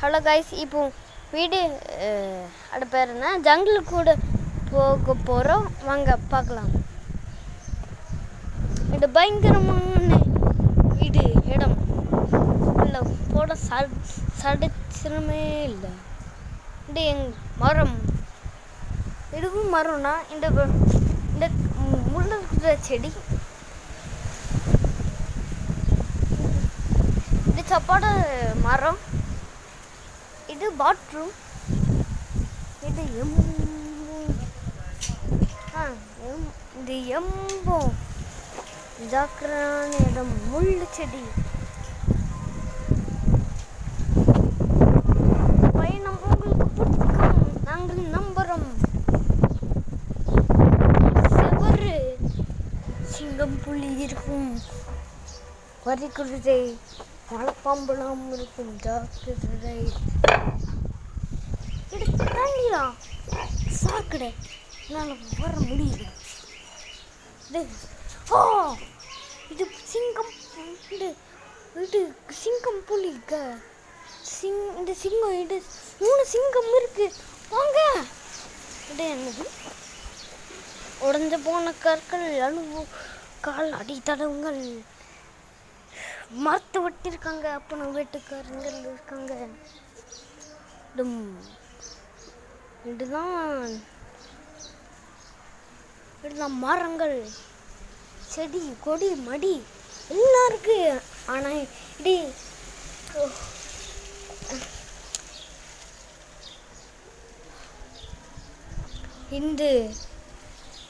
Hello guys இப்போ வீடு அட பேர் என்ன? ஜங்கிள் கூட போக போகிறோம் வாங்க பார்க்கலாம். இது பயங்கரமான வீடு இடம். இல்லை போட சட சடச்சிரமே இல்லை. இது எங் மரம். இதுவும் மரம்னா இந்த இந்த முள்ள இருக்கிற செடி. இது சப்பாடு மரம். இது பாத்ரூம் இது எம் ஆ எம் இது எம்போ ஜாக்கிரதான இடம் முள்ளு செடி. பயணம் உங்களுக்கு பிடிக்கும். நாங்கள் நம்புறோம். செவரு. சிங்கம் புள்ளி இருக்கும். வரிக்குருதை மலைப்பாம்பெல்லாம் இருக்கும் ஜாக்கிரதை. எடுத்து சாக்கடை. என்னால் வர முடியல. ஓ இது சிங்கம் இது சிங்கம் புலி க. சிங் இந்த சிங்கம் இது மூணு சிங்கம் இருக்கு. வாங்க. இது என்னது? உடஞ்ச போன கற்கள் அழுவு கால் அடித்தடவுங்கள் மரத்தை வெட்டியிருக்காங்க அப்புறம் வீட்டுக்காரங்க இருக்காங்க. இதுதான். இதுதான் மரங்கள். செடி கொடி மடி. எல்லாம் இருக்கு. ஆனால் இடி. ஓ. இந்த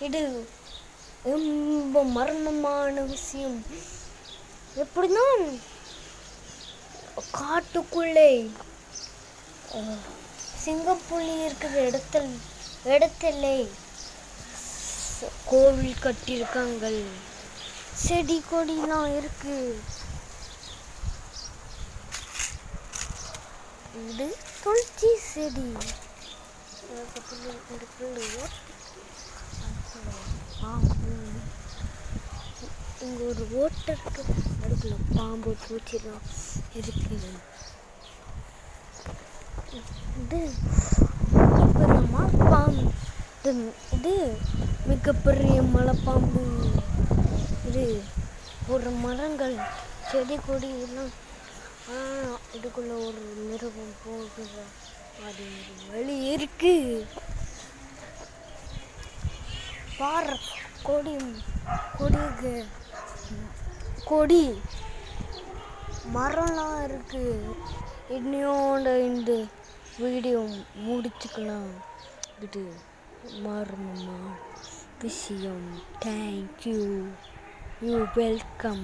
இது ரொம்ப மர்மமான விஷயம். எப்படின்னா காட்டுக்குள்ளே. சிங்கப்புள்ளி சிங்கப்புலி இருக்கிற இடத்துல இடத்துல கோவில் கட்டியிருக்காங்க செடி கொடிலாம் இருக்கு. இது துளசி செடி. இங்கே ஒரு ஓட்டை இருக்கு. அதுக்குள்ள பாம்பு பூச்சிலாம் இருக்குது இது அப்புறமா மலைப்பாம்பு இது இது மிகப்பெரிய மலைப்பாம்பு. இது ஒரு மரங்கள் செடி கொடி எல்லாம் இதுக்குள்ள ஒரு மிருகம் போகுது. அது ஒரு வழி இருக்கு. பார் கொடி கொடிக்கு கொடி. மரம்லாம் இருக்கு. இன்னையோட இந்த வீடியோ முடிச்சுக்கலாம். இது மர்மமா விஷயம். Thank you you welcome